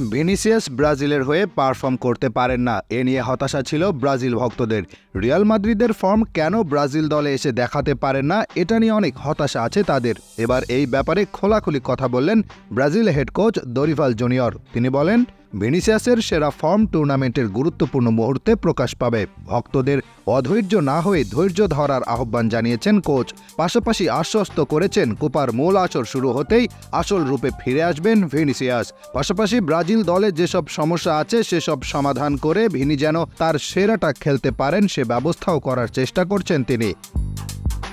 Vinicius ব্রাজিলের হয়ে perform করতে পারেন না। এ নিয়ে হতাশা ছিল ব্রাজিল ভক্তদের। রিয়াল মাদ্রিদের ফর্ম কেন ব্রাজিল দলে এসে দেখাতে পারেন না, এটা নিয়ে অনেক হতাশা আছে তাদের। এবার এই ব্যাপারে খোলাখুলি কথা বললেন Brazil head coach Dorival Junior. তিনি বলেন ভিনিসিয়াসের সেরা ফর্ম টুর্নামেন্টের গুরুত্বপূর্ণ মুহূর্তে প্রকাশ পাবে। ভক্তদের অধৈর্য না হয়ে ধৈর্য ধরার আহ্বান জানিয়েছেন কোচ। পাশাপাশি আশ্বস্ত করেছেন, কোপার মূল আসর শুরু হতেই আসল রূপে ফিরে আসবেন ভিনিসিয়াস। পাশাপাশি ব্রাজিল দলে যেসব সমস্যা আছে, সেসব সমাধান করে ভিনি যেন তার সেরাটা খেলতে পারেন, সে ব্যবস্থাও করার চেষ্টা করছেন তিনি।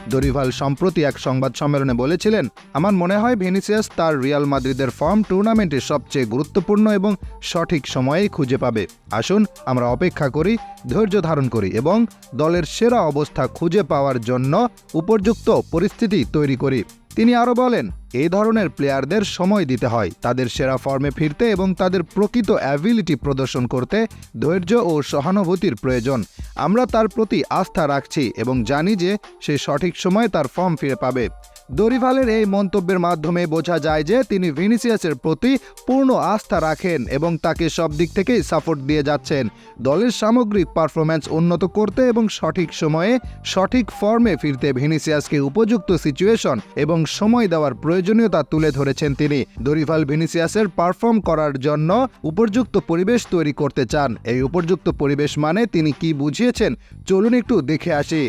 দরিভাল সম্প্রতি এক সংবাদ সম্মেলনে বলেছিলেন, আমার মনে হয় ভেনিসিয়াস তার রিয়াল মাদ্রিদের ফর্ম টুর্নামেন্টে সবচেয়ে গুরুত্বপূর্ণ এবং সঠিক সময়েই খুঁজে পাবে। আসুন, আমরা অপেক্ষা করি, ধৈর্য ধারণ করি এবং দলের সেরা অবস্থা খুঁজে পাওয়ার জন্য উপযুক্ত পরিস্থিতি তৈরি করি। তিনি আরও বলেন, এই ধরনের প্লেয়ারদের সময় দিতে হয়। তাদের সেরা ফর্মে ফিরতে এবং তাদের প্রকৃত অ্যাবিলিটি প্রদর্শন করতে ধৈর্য ও সহানুভূতির প্রয়োজন। আমরা তার প্রতি আস্থা রাখছি এবং জানি যে সে সঠিক সময়ে তার ফর্ম ফিরে পাবে। দরিভালের এই মন্তব্যের মাধ্যমে বোঝা যায় যে তিনি ভিনিসিয়াসের প্রতি পূর্ণ আস্থা রাখেন এবং তাকে সব দিক থেকেই সাপোর্ট দিয়ে যাচ্ছেন। দলের সামগ্রিক পারফরম্যান্স উন্নত করতে এবং সঠিক সময়ে সঠিক ফর্মে ফিরতে ভিনিসিয়াসকে উপযুক্ত সিচুয়েশন এবং সময় দেওয়ার প্রয়োজনীয়তা তুলে ধরেছেন তিনি। দরিভাল ভিনিসিয়াসের পারফর্ম করার জন্য উপযুক্ত পরিবেশ তৈরি করতে চান। এই উপযুক্ত পরিবেশ মানে তিনি কি বুঝিয়েছেন? চলুন একটু দেখে আসি।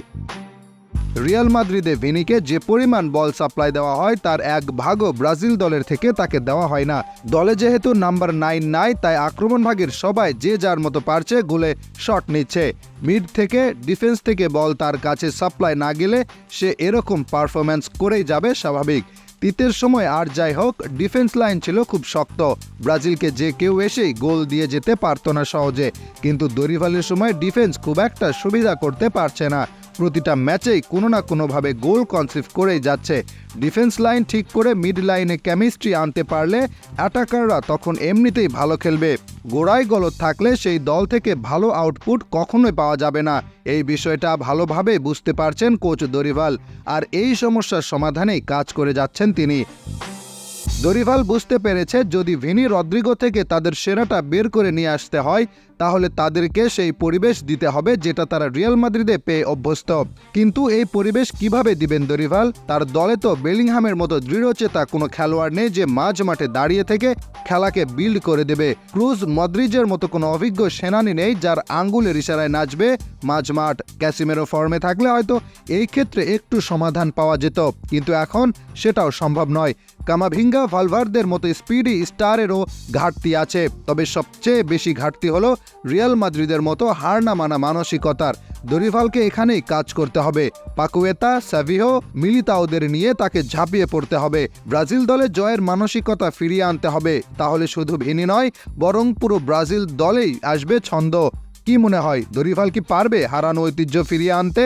রিয়াল মাদ্রিদে ভিনিকে যে পরিমাণ বল সাপ্লাই দেওয়া হয়, তার এক ভাগও ব্রাজিল দলের থেকে তাকে দেওয়া হয় না। দলে যেহেতু নাম্বার নাইন নাই, তাই আক্রমণ ভাগের সবাই যে যার মতো পারছে গোলে শট নিচ্ছে। মিড থেকে, ডিফেন্স থেকে বল তার কাছে সাপ্লাই না গেলে সে এরকম পারফরম্যান্স করেই যাবে স্বাভাবিক। তিতের সময় আর যাই হোক, ডিফেন্স লাইন ছিল খুব শক্ত। ব্রাজিলকে যে কেউ এসেই গোল দিয়ে যেতে পারতো না সহজে। কিন্তু দরিভালের সময় ডিফেন্স খুব একটা সুবিধা করতে পারছে না। প্রতিটা ম্যাচেই কোনো না কোনোভাবে গোল কনসিভ করেই যাচ্ছে। ডিফেন্স লাইন ঠিক করে মিড লাইনে কেমিস্ট্রি আনতে পারলে অ্যাটাকাররা তখন এমনিতেই ভালো খেলবে। গোড়ায় গলত থাকলে সেই দল থেকে ভালো আউটপুট কখনোই পাওয়া যাবে না। এই বিষয়টা ভালোভাবে বুঝতে পারছেন কোচ দরিভাল। আর এই সমস্যার সমাধানেই কাজ করে যাচ্ছেন তিনি। দরিভাল বুঝতে পেরেছে যদি ভিনি রদ্রিগো থেকে তাদের সেরাটা বের করে নিয়ে আসতে হয়, তাহলে তাদেরকে সেই পরিবেশ দিতে হবে যেটা তারা রিয়াল মাদ্রিদে পেয়ে অভ্যস্ত। কিন্তু এই পরিবেশ কীভাবে দিবেন দরিভাল? তার দলে তো বেলিংহামের মতো দৃঢ়চেতা কোনো খেলোয়াড় নেই যে মাঝ মাঠে দাঁড়িয়ে থেকে খেলাকে বিল্ড করে দেবে। ক্রুজ মদ্রিজের মতো কোনো অভিজ্ঞ সেনানি নেই যার আঙ্গুলের ইশারায় নাচবে। মাঝ মাঠ ক্যাসিমেরো ফর্মে থাকলে হয়তো এই ক্ষেত্রে একটু সমাধান পাওয়া যেত, কিন্তু এখন সেটাও সম্ভব নয়। কামাভিঙ্গা ভালভারদের মতো স্পিডি স্টারেরও ঘাটতি আছে। তবে সবচেয়ে বেশি ঘাটতি হলো রিয়াল মাদ্রিদের মতো হার না মানা মানসিকতার। দরিভালকে এখানেই কাজ করতে হবে। পাকুয়েতা, সাভিহো, মিলিতাওদের নিয়ে তাকে ঝাঁপিয়ে পড়তে হবে। ব্রাজিল দলে জয়ের মানসিকতা ফিরিয়ে আনতে হবে। তাহলে শুধু ভিনি নয়, বরং পুরো ব্রাজিল দলেই আসবে ছন্দ। কি মনে হয়, দরিভাল কি পারবে হারানো ঐতিহ্য ফিরিয়ে আনতে?